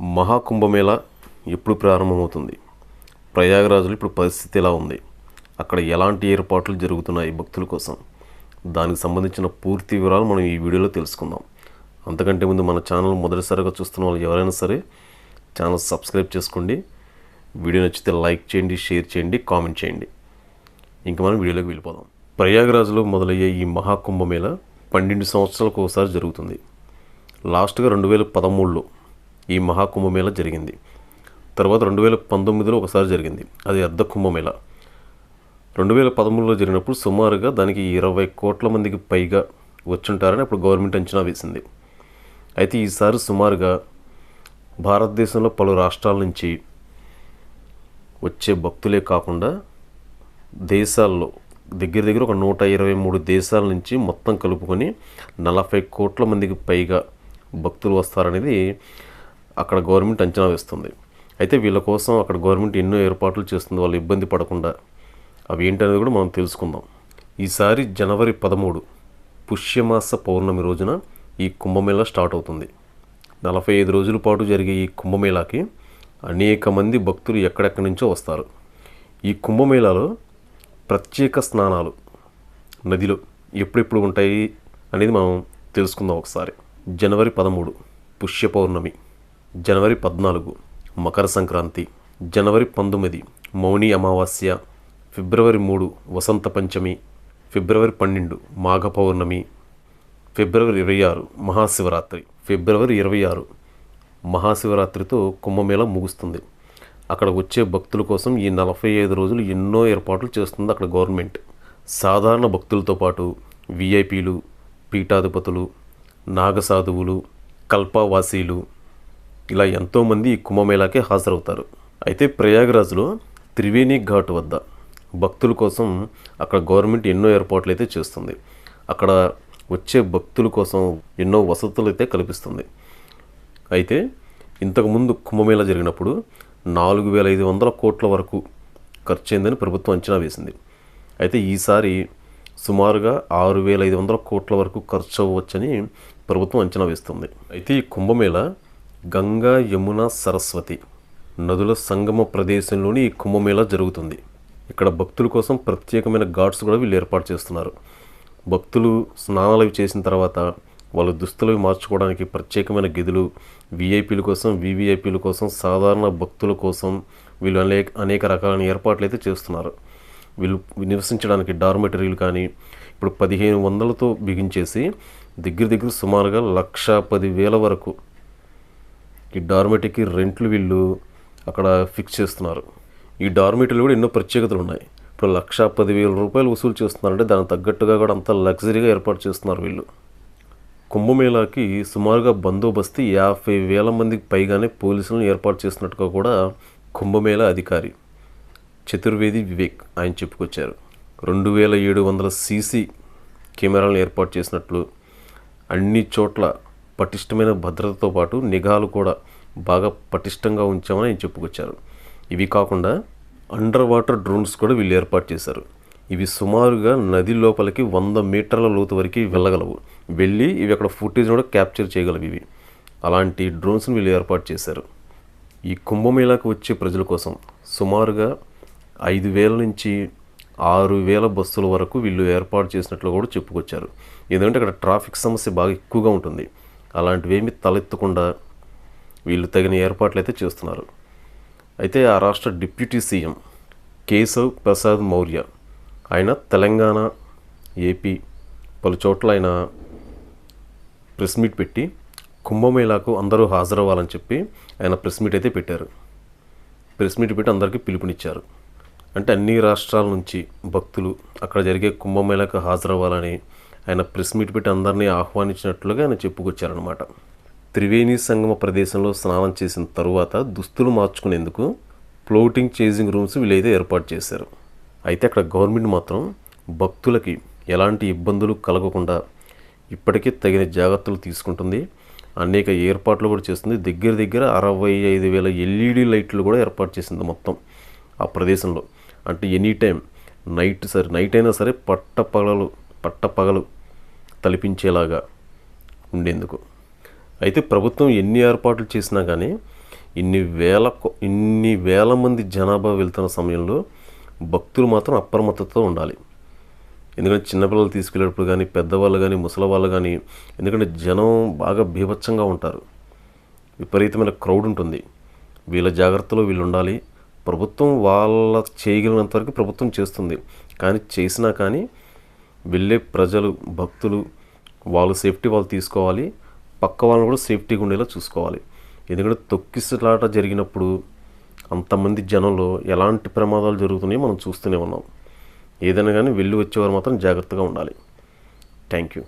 మహాకుంభమేళా ఎప్పుడు ప్రారంభమవుతుంది? ప్రయాగరాజులు ఇప్పుడు పరిస్థితి ఎలా ఉంది? అక్కడ ఎలాంటి ఏర్పాట్లు జరుగుతున్నాయి భక్తుల కోసం? దానికి సంబంధించిన పూర్తి వివరాలు మనం ఈ వీడియోలో తెలుసుకుందాం. అంతకంటే ముందు మన ఛానల్ మొదటిసారిగా చూస్తున్న వాళ్ళు ఎవరైనా సరే ఛానల్ సబ్స్క్రైబ్ చేసుకోండి. వీడియో నచ్చితే లైక్ చేయండి షేర్ చేయండి కామెంట్ చేయండి. ఇంక మనం వీడియోలోకి వెళ్ళిపోదాం. ప్రయాగరాజ్లో మొదలయ్యే ఈ మహాకుంభమేళ పన్నెండు సంవత్సరాలకు ఒకసారి జరుగుతుంది. లాస్ట్గా రెండు వేల పదమూడులో ఈ మహాకుంభమేళ జరిగింది. తర్వాత రెండు వేల పంతొమ్మిదిలో ఒకసారి జరిగింది. అది అర్ధ కుంభమేళ. రెండు వేల పదమూడులో జరిగినప్పుడు సుమారుగా దానికి ఇరవై కోట్ల మందికి పైగా వచ్చుంటారని అప్పుడు గవర్నమెంట్ అంచనా వేసింది. అయితే ఈసారి సుమారుగా భారతదేశంలో పలు రాష్ట్రాల నుంచి వచ్చే భక్తులే కాకుండా దేశాల్లో దగ్గర దగ్గర ఒక నూట ఇరవై మూడు దేశాల నుంచి మొత్తం కలుపుకొని నలభై కోట్ల మందికి పైగా భక్తులు వస్తారనేది అక్కడ గవర్నమెంట్ అంచనా వేస్తుంది. అయితే వీళ్ళ కోసం అక్కడ గవర్నమెంట్ ఎన్నో ఏర్పాట్లు చేస్తుంది వాళ్ళు ఇబ్బంది పడకుండా. అవి ఏంటనేది కూడా మనం తెలుసుకుందాం. ఈసారి జనవరి పదమూడు పుష్యమాస పౌర్ణమి రోజున ఈ కుంభమేళ స్టార్ట్ అవుతుంది. నలభై ఐదు రోజుల పాటు జరిగే ఈ కుంభమేళాకి అనేక మంది భక్తులు ఎక్కడెక్కడి నుంచో వస్తారు. ఈ కుంభమేళాలో ప్రత్యేక స్నానాలు నదిలో ఎప్పుడెప్పుడు ఉంటాయి అనేది మనం తెలుసుకుందాం ఒకసారి. జనవరి పదమూడు పుష్య పౌర్ణమి. జనవరి పద్నాలుగు మకర సంక్రాంతి. జనవరి పంతొమ్మిది మౌని అమావాస్య. ఫిబ్రవరి మూడు వసంత పంచమి. ఫిబ్రవరి పన్నెండు మాఘ పౌర్ణమి. ఫిబ్రవరి ఇరవై ఆరు మహాశివరాత్రి. ఫిబ్రవరి ఇరవై ఆరు మహాశివరాత్రితో కుంభమేళ ముగుస్తుంది. అక్కడ వచ్చే భక్తుల కోసం ఈ నలభై ఐదు రోజులు ఎన్నో ఏర్పాట్లు చేస్తుంది అక్కడ గవర్నమెంట్. సాధారణ భక్తులతో పాటు విఐపీలు పీఠాధిపతులు నాగసాధువులు కల్పావాసీలు ఇలా ఎంతోమంది ఈ కుంభమేళాకే హాజరవుతారు. అయితే ప్రయాగరాజ్లో త్రివేణి ఘాట్ వద్ద భక్తుల కోసం అక్కడ గవర్నమెంట్ ఎన్నో ఏర్పాట్లు అయితే చేస్తుంది. అక్కడ వచ్చే భక్తుల కోసం ఎన్నో వసతులు అయితే కల్పిస్తుంది. అయితే ఇంతకుముందు కుంభమేళ జరిగినప్పుడు నాలుగు వేల ఐదు వందల కోట్ల వరకు ఖర్చయిందని ప్రభుత్వం అంచనా వేసింది. అయితే ఈసారి సుమారుగా ఆరు వేల ఐదు వందల కోట్ల వరకు ఖర్చు అవ్వచ్చని ప్రభుత్వం అంచనా వేస్తుంది. అయితే ఈ కుంభమేళ గంగా యమున సరస్వతి నదుల సంగమ ప్రదేశంలోని ఈ కుంభమేళా జరుగుతుంది. ఇక్కడ భక్తుల కోసం ప్రత్యేకమైన ఘాట్స్ కూడా వీళ్ళు ఏర్పాటు చేస్తున్నారు. భక్తులు స్నానాలు అవి చేసిన తర్వాత వాళ్ళు దుస్తులు మార్చుకోవడానికి ప్రత్యేకమైన గదులు విఐపీల కోసం వివిఐపీల కోసం సాధారణ భక్తుల కోసం వీళ్ళు అనేక అనేక రకాలైన ఏర్పాట్లు అయితే చేస్తున్నారు. వీళ్ళు నివసించడానికి డార్మెటరీలు కానీ ఇప్పుడు పదిహేను వందలతో బిగించేసి దగ్గర దగ్గర సుమారుగా లక్ష పదివేల వరకు ఈ డార్మెటరీకి రెంట్లు వీళ్ళు అక్కడ ఫిక్స్ చేస్తున్నారు. ఈ డార్మెటరీలు కూడా ఎన్నో ప్రత్యేకతలు ఉన్నాయి. ఇప్పుడు లక్ష పదివేల రూపాయలు వసూలు చేస్తున్నారంటే దానికి తగ్గట్టుగా కూడా అంత లగ్జరీగా ఏర్పాటు చేస్తున్నారు వీళ్ళు. కుంభమేళాకి సుమారుగా బందోబస్తు యాభై వేల మందికి పైగానే పోలీసులను ఏర్పాటు చేసినట్టుగా కూడా కుంభమేళ అధికారి చతుర్వేది వివేక్ ఆయన చెప్పుకొచ్చారు. రెండు వేల ఏడు వందల సీసీ కెమెరాలను ఏర్పాటు చేసినట్లు అన్ని చోట్ల పటిష్టమైన భద్రతతో పాటు నిఘాలు కూడా బాగా పటిష్టంగా ఉంచామని ఆయన చెప్పుకొచ్చారు. ఇవి కాకుండా అండర్ వాటర్ డ్రోన్స్ కూడా వీళ్ళు ఏర్పాటు చేశారు. ఇవి సుమారుగా నది లోపలికి వంద మీటర్ల లోతు వరకు వెళ్ళగలవు. వెళ్ళి ఇవి అక్కడ ఫుటేజ్ కూడా క్యాప్చర్ చేయగలవు ఇవి. అలాంటి డ్రోన్స్ని వీళ్ళు ఏర్పాటు చేశారు. ఈ కుంభమేళాకు వచ్చే ప్రజల కోసం సుమారుగా ఐదు వేల నుంచి ఆరు వేల బస్సుల వరకు వీళ్ళు ఏర్పాటు చేసినట్లు కూడా చెప్పుకొచ్చారు. ఎందుకంటే అక్కడ ట్రాఫిక్ సమస్య బాగా ఎక్కువగా ఉంటుంది. అలాంటివేమీ తలెత్తకుండా వీళ్ళు తగిన ఏర్పాట్లు అయితే చేస్తున్నారు. అయితే ఆ రాష్ట్ర డిప్యూటీ సీఎం కేశవ్ ప్రసాద్ మౌర్య ఆయన తెలంగాణ ఏపీ పలు చోట్ల ఆయన ప్రెస్ మీట్ పెట్టి కుంభమేళాకు అందరూ హాజరవ్వాలని చెప్పి ఆయన ప్రెస్ మీట్ అయితే పెట్టారు. ప్రెస్ మీట్ పెట్టి అందరికీ పిలుపునిచ్చారు. అంటే అన్ని రాష్ట్రాల నుంచి భక్తులు అక్కడ జరిగే కుంభమేళాకు హాజరవ్వాలని ఆయన ప్రెస్ మీట్ పెట్టి అందరినీ ఆహ్వానించినట్లుగా ఆయన చెప్పుకొచ్చారనమాట త్రివేణి సంగమ ప్రదేశంలో స్నానం చేసిన తరువాత దుస్తులు మార్చుకునేందుకు ఫ్లోటింగ్ చేంజింగ్ రూమ్స్ వీళ్ళైతే ఏర్పాటు చేశారు. అయితే అక్కడ గవర్నమెంట్ మాత్రం భక్తులకి ఎలాంటి ఇబ్బందులు కలగకుండా ఇప్పటికే తగిన జాగ్రత్తలు తీసుకుంటుంది. అనేక ఏర్పాట్లు కూడా చేస్తుంది. దగ్గర దగ్గర అరవై ఐదు వేల ఎల్ఈడి లైట్లు కూడా ఏర్పాటు చేసింది మొత్తం ఆ ప్రదేశంలో. అంటే ఎనీ టైం నైట్ సరే నైట్ అయినా సరే పట్ట పగలు పట్ట పగలు తలిపించేలాగా ఉండేందుకు. అయితే ప్రభుత్వం ఎన్ని ఏర్పాట్లు చేసినా కానీ ఇన్ని వేల ఇన్ని వేల మంది జనాభా వెళ్తున్న సమయంలో భక్తులు మాత్రం అప్రమత్తతో ఉండాలి. ఎందుకంటే చిన్నపిల్లలు తీసుకెళ్ళేటప్పుడు కానీ పెద్దవాళ్ళు కానీ ముసలి వాళ్ళు కానీ ఎందుకంటే జనం బాగా బీభత్సంగా ఉంటారు. విపరీతమైన క్రౌడ్ ఉంటుంది. వీళ్ళ జాగ్రత్తలో వీళ్ళు ఉండాలి. ప్రభుత్వం వాళ్ళ చేయగలిగినంత వరకు ప్రభుత్వం చేస్తుంది. కానీ చేసినా కానీ వెళ్ళే ప్రజలు భక్తులు వాళ్ళు సేఫ్టీ వాళ్ళు తీసుకోవాలి పక్క వాళ్ళని కూడా సేఫ్టీగా ఉండేలా చూసుకోవాలి. ఎందుకంటే తొక్కిసలాట జరిగినప్పుడు అంతమంది జనంలో ఎలాంటి ప్రమాదాలు జరుగుతున్నాయో మనం చూస్తూనే ఉన్నాం. ఏదైనా కానీ వెళ్ళి వచ్చేవారు మాత్రం జాగ్రత్తగా ఉండాలి. Thank you